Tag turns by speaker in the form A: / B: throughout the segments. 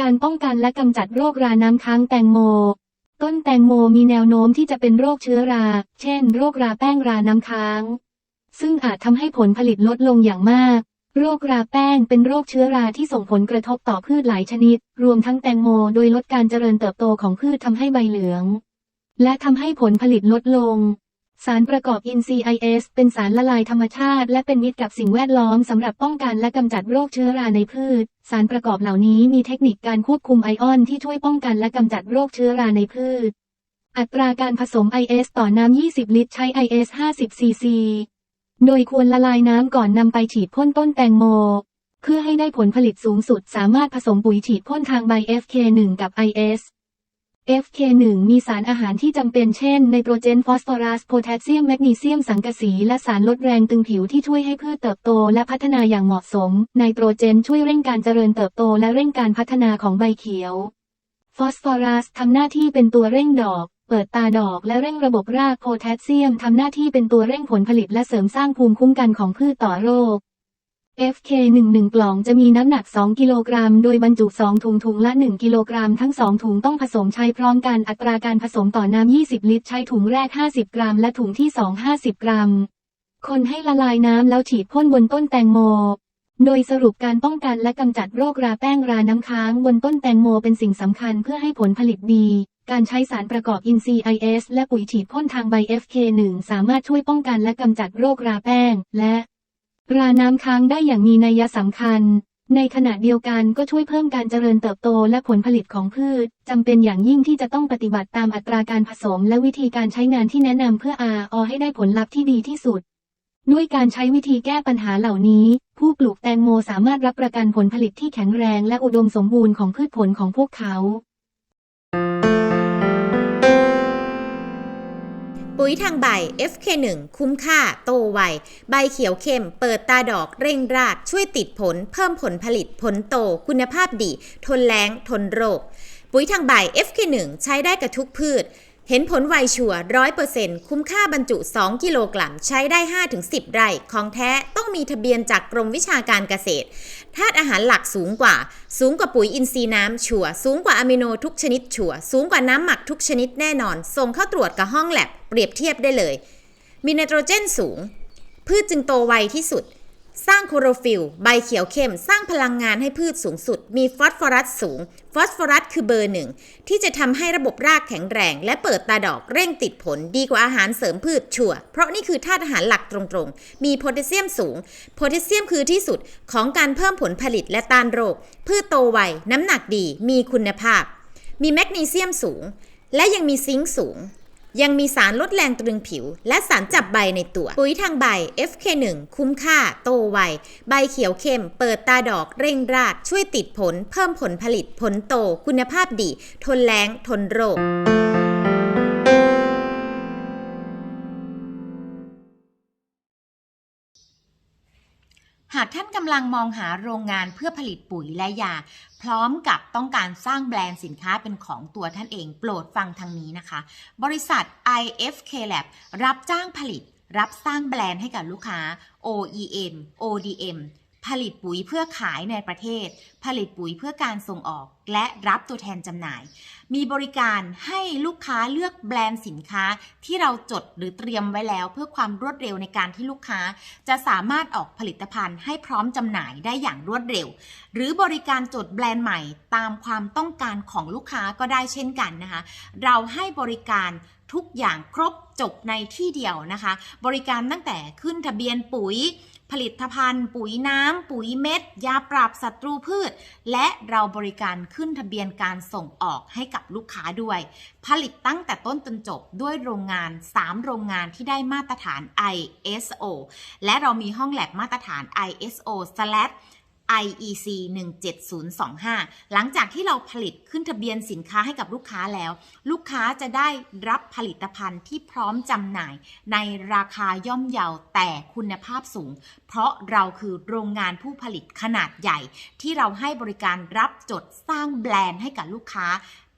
A: การป้องกันและกำจัดโรคราน้ำค้างแตงโม ต้นแตงโมมีแนวโน้มที่จะเป็นโรคเชื้อรา เช่น โรคราแป้งราน้ำค้าง ซึ่งอาจทำให้ผลผลิตลดลงอย่างมาก โรคราแป้งเป็นโรคเชื้อราที่ส่งผลกระทบต่อพืชหลายชนิด รวมทั้งแตงโมโดยลดการเจริญเติบโตของพืชทำให้ใบเหลือง และทำให้ผลผลิตลดลง สารประกอบอินทรีย์ IS เป็นสารละลายธรรมชาติ และเป็นมิตรกับสิ่งแวดล้อมสำหรับป้องกันและกำจัดโรคเชื้อราในพืช สารประกอบเหล่านี้มีเทคนิคการควบคุมไอออนที่ช่วยป้องกันและกำจัดโรคเชื้อราในพืช อัตราการผสม IS ต่อน้ำ 20 ลิตร ใช้ IS 50 ซีซี โดยควรละลายน้ำก่อนนำไปฉีดพ่นต้นแตงโม เพื่อให้ได้ผลผลิตสูงสุด สามารถผสมปุ๋ยฉีดพ่นทางใบ FK1 กับ IS FK1 มีสารอาหารที่จำเป็นเช่น ไนโตรเจน ฟอสฟอรัส โพแทสเซียม แมกนีเซียม สังกะสี และสารลดแรงตึงผิวที่ช่วยให้พืชเติบโตและพัฒนาอย่างเหมาะสม ไนโตรเจนช่วยเร่งการเจริญเติบโตและเร่งการพัฒนาของใบเขียว ฟอสฟอรัสทำหน้าที่เป็นตัวเร่งดอก เปิดตาดอกและเร่งระบบราก โพแทสเซียมทำหน้าที่เป็นตัวเร่งผลผลิตและเสริมสร้างภูมิคุ้มกันของพืชต่อโรค FK11 กล่องจะมีน้ำหนัก 2 กิโลกรัม โดยบรรจุ 2 ถุงถุงละ 1 กิโลกรัม ทั้ง 2 ถุงต้องผสมใช้พร้อมกัน อัตราการผสมต่อน้ำ 20 ลิตร ใช้ถุงแรก 50 กรัม และถุงที่ 2 50 กรัม คนให้ละลายน้ำแล้วฉีดพ่นบนต้นแตงโม โดยสรุปการป้องกันและกำจัดโรคราแป้งราน้ำค้างบนต้นแตงโมเป็นสิ่งสำคัญเพื่อให้ผลผลิตดีการใช้สารประกอบอินทรีย์ IS และปุ๋ยฉีดพ่นทางใบ FK1 สามารถช่วยป้องกันและกำจัดโรคราแป้ง และ ราน้ำค้างได้อย่างมีนัยสำคัญ ในขณะเดียวกันก็ช่วยเพิ่มการเจริญเติบโตและผลผลิตของพืชจำเป็นอย่างยิ่งที่จะต้องปฏิบัติตามอัตราการผสมและวิธีการใช้งานที่แนะนำเพื่อ RO ให้ได้ผลลัพธ์ที่ดีที่สุด ด้วยการใช้วิธีแก้ปัญหาเหล่านี้ ผู้ปลูกแตงโมสามารถรับประกันผลผลิตที่แข็งแรงและอุดมสมบูรณ์ของพืชผลของพวกเขา
B: ปุ๋ยทางใบ FK1 คุ้มค่า โตไว ใบเขียวเข้ม เปิดตาดอกเร่งราก ช่วยติดผล เพิ่มผลผลิตผลโต คุณภาพดี ทนแล้ง ทนโรค ปุ๋ยทางใบ FK1 ใช้ได้กับทุกพืช เห็นผลไวชัวร้อยเปอร์เซ็นต์คุ้มค่าบรรจุ 2 กิโลกรัม ใช้ได้ 5-10 ไร่ ของแท้ต้องมีทะเบียนจากกรมวิชาการเกษตร ธาตุอาหารหลักสูงกว่า สูงกว่าปุ๋ยอินทรีย์น้ำชัวสูงกว่าอะมิโนทุกชนิดชัวสูงกว่าน้ำหมักทุกชนิดแน่นอน ส่งเข้าตรวจกับห้องแลบเปรียบเทียบได้เลย มีไนโตรเจนสูง พืชจึงโตไวที่สุด สร้างโคโรฟิลใบเขียวเข้ม สร้างพลังงานให้พืชสูงสุด มีฟอสฟอรัสสูง ฟอสฟอรัสคือเบอร์หนึ่ง ที่จะทำให้ระบบรากแข็งแรง และเปิดตาดอกเร่งติดผลดีกว่าอาหารเสริมพืชชัวเพราะนี่คือธาตุอาหารหลักตรงๆ มีโพแทสเซียมสูง โพแทสเซียมคือที่สุดของการเพิ่มผลผลิตและต้านโรค พืชโตไว น้ำหนักดี มีคุณภาพ มีแมกนีเซียมสูง และยังมีซิงค์สูง ยังมีสารลดแรงตรึงผิว และสารจับใบในตัว ปุ๋ยทางใบ FK1 คุ้มค่า โตไว ใบเขียวเข้ม เปิดตาดอกเร่งราก ช่วยติดผล เพิ่มผลผลิตผลโต คุณภาพดี ทนแรงทนโรค หากท่านกำลังมองหาโรงงานเพื่อผลิตปุ๋ยและยา พร้อมกับต้องการสร้างแบรนด์สินค้าเป็นของตัวท่านเองโปรดฟังทางนี้นะคะ บริษัท IFK Lab รับจ้างผลิต รับสร้างแบรนด์ให้กับลูกค้า OEM ODM ผลิตปุ๋ยเพื่อขายในประเทศ ผลิตปุ๋ยเพื่อการส่งออก และรับตัวแทนจำหน่าย มีบริการให้ลูกค้าเลือกแบรนด์สินค้าที่เราจดหรือเตรียมไว้แล้วเพื่อความรวดเร็วในการที่ลูกค้า จะสามารถออกผลิตภัณฑ์ให้พร้อมจำหน่ายได้อย่างรวดเร็ว หรือบริการจดแบรนด์ใหม่ตามความต้องการของลูกค้าก็ได้เช่นกันนะคะ เราให้บริการทุกอย่างครบจบในที่เดียวนะคะ บริการตั้งแต่ขึ้นทะเบียนปุ๋ย ผลิตภัณฑ์ ปุ๋ยน้ำ ปุ๋ยเม็ด ยาปราบศัตรูพืช และเราบริการขึ้นทะเบียนการส่งออกให้กับลูกค้าด้วย ผลิตตั้งแต่ต้นจนจบด้วยโรงงาน 3 โรงงานที่ได้มาตรฐาน ISO และเรามีห้องแลบมาตรฐาน ISO IEC 17025 หลังจากที่เราผลิตขึ้นทะเบียนสินค้าให้กับลูกค้าแล้ว ลูกค้าจะได้รับผลิตภัณฑ์ที่พร้อมจำหน่าย ในราคาย่อมเยาแต่คุณภาพสูง เพราะเราคือโรงงานผู้ผลิตขนาดใหญ่ ที่เราให้บริการรับจดสร้างแบรนด์ให้กับลูกค้า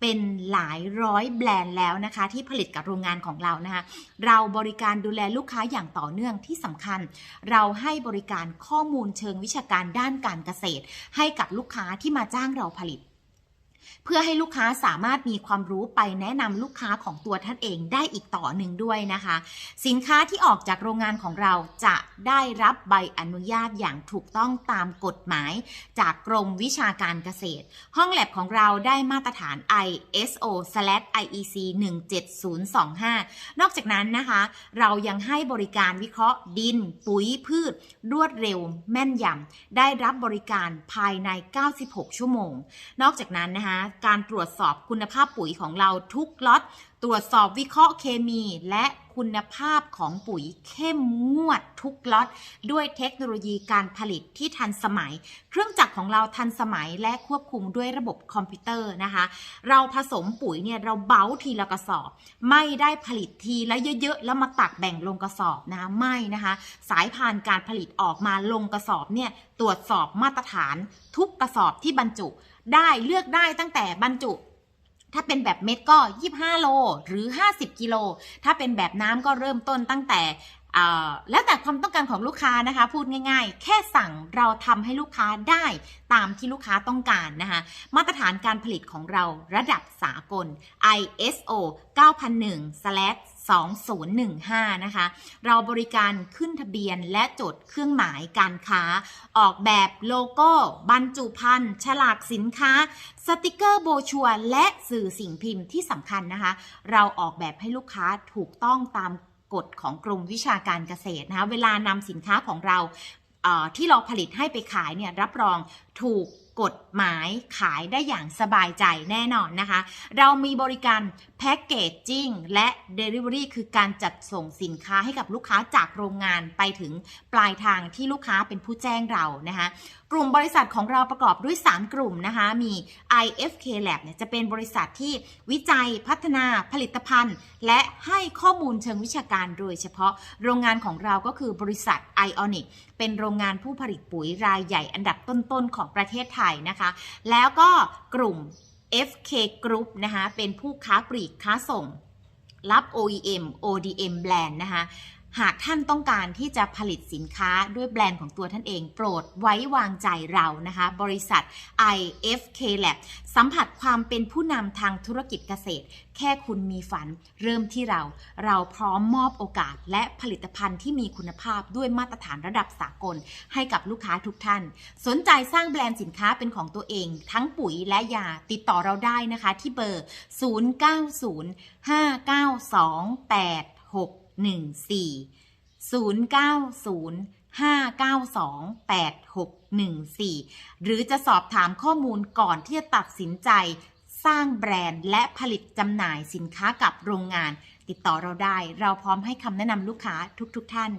B: เป็นหลายร้อยแบรนด์แล้วนะคะ ที่ผลิตกับโรงงานของเรานะคะ เราบริการดูแลลูกค้าอย่างต่อเนื่องที่สำคัญ เราให้บริการข้อมูลเชิงวิชาการด้านการเกษตร ให้กับลูกค้าที่มาจ้างเราผลิต เพื่อให้ลูกค้าสามารถมีความรู้ไปแนะนำลูกค้าของตัวท่านเองได้อีกต่อหนึ่งด้วยนะคะ สินค้าที่ออกจากโรงงานของเราจะได้รับใบอนุญาตอย่างถูกต้องตามกฎหมาย จากกรมวิชาการเกษตร ห้องแลบของเราได้มาตรฐาน ISO/IEC 17025 นอกจากนั้นนะคะ เรายังให้บริการวิเคราะห์ดิน ปุ๋ยพืช รวดเร็ว แม่นยำได้รับบริการภายใน 96 ชั่วโมง นอกจากนั้นนะคะการตรวจสอบคุณภาพปุ๋ยของเราทุกล็อต ตรวจสอบวิเคราะห์เคมีและคุณภาพของปุ๋ยเข้มงวดทุกล็อต ด้วยเทคโนโลยีการผลิตที่ทันสมัย เครื่องจักรของเราทันสมัยและควบคุมด้วยระบบคอมพิวเตอร์นะคะ เราผสมปุ๋ยเนี่ยเราเบ้าทีละกระสอบ ไม่ได้ผลิตทีละเยอะๆ แล้วมาตักแบ่งลงกระสอบนะะไม่นะคะ สายพานการผลิตออกมาลงกระสอบเนี่ยตรวจสอบมาตรฐานทุกกระสอบที่บรรจุ ได้เลือกได้ตั้งแต่บรรจุ ถ้าเป็นแบบเม็ดก็ 25 โล หรือ 50 กิโล ถ้าเป็นแบบน้ำก็เริ่มต้นตั้งแต่แล้วแต่ความต้องการของลูกค้านะคะ พูดง่ายๆ แค่สั่งเราทำให้ลูกค้าได้ตามที่ลูกค้าต้องการนะคะมาตรฐานการผลิตของเราระดับสากล ISO 2015 นะคะ เราบริการขึ้นทะเบียนและจดเครื่องหมายการค้า ออกแบบโลโก้ บรรจุภัณฑ์ ฉลากสินค้า สติกเกอร์โบชัวและสื่อสิ่งพิมพ์ที่สำคัญนะคะ เราออกแบบให้ลูกค้าถูกต้องตามกฎของกรมวิชาการเกษตรนะคะ เวลานำสินค้าของเราที่เราผลิตให้ไปขายเนี่ยรับรองถูกกฎหมายขายได้อย่างสบายใจแน่นอนนะคะ เรามีบริการแพ็กเกจจิ้งและ Delivery คือการจัดส่งสินค้าให้กับลูกค้าจากโรงงานไปถึงปลายทางที่ลูกค้าเป็นผู้แจ้งเรานะคะกลุ่มบริษัทของเราประกอบด้วย 3 กลุ่มนะคะมี IFK Lab เนี่ยจะเป็นบริษัทที่วิจัยพัฒนาผลิตภัณฑ์ และให้ข้อมูลเชิงวิชาการโดยเฉพาะโรงงานของเราก็คือบริษัท Ionic เป็นโรงงานผู้ผลิตปุ๋ยรายใหญ่อันดับต้นๆของประเทศไทยนะคะ แล้วก็กลุ่ม FK Group นะคะ เป็นผู้ค้าปลีกค้าส่ง รับ OEM ODM แบรนด์นะคะ หากท่านต้องการที่จะผลิตสินค้าด้วยแบรนด์ของตัวท่านเอง โปรดไว้วางใจเรานะคะ บริษัท IFK Lab สัมผัสความเป็นผู้นำทางธุรกิจเกษตร แค่คุณมีฝันเริ่มที่เรา เราพร้อมมอบโอกาส และผลิตภัณฑ์ที่มีคุณภาพด้วยมาตรฐานระดับสากล ให้กับลูกค้าทุกท่าน สนใจสร้างแบรนด์สินค้าเป็นของตัวเอง ทั้งปุ๋ยและยาติดต่อเราได้นะคะ ที่เบอร์ 0905928614 0905928614หรือจะสอบถามข้อมูลก่อนที่จะตัดสินใจสร้างแบรนด์และผลิตจำหน่ายสินค้ากับโรงงาน ติดต่อเราได้ เราพร้อมให้คำแนะนำลูกค้าทุกๆทท่าน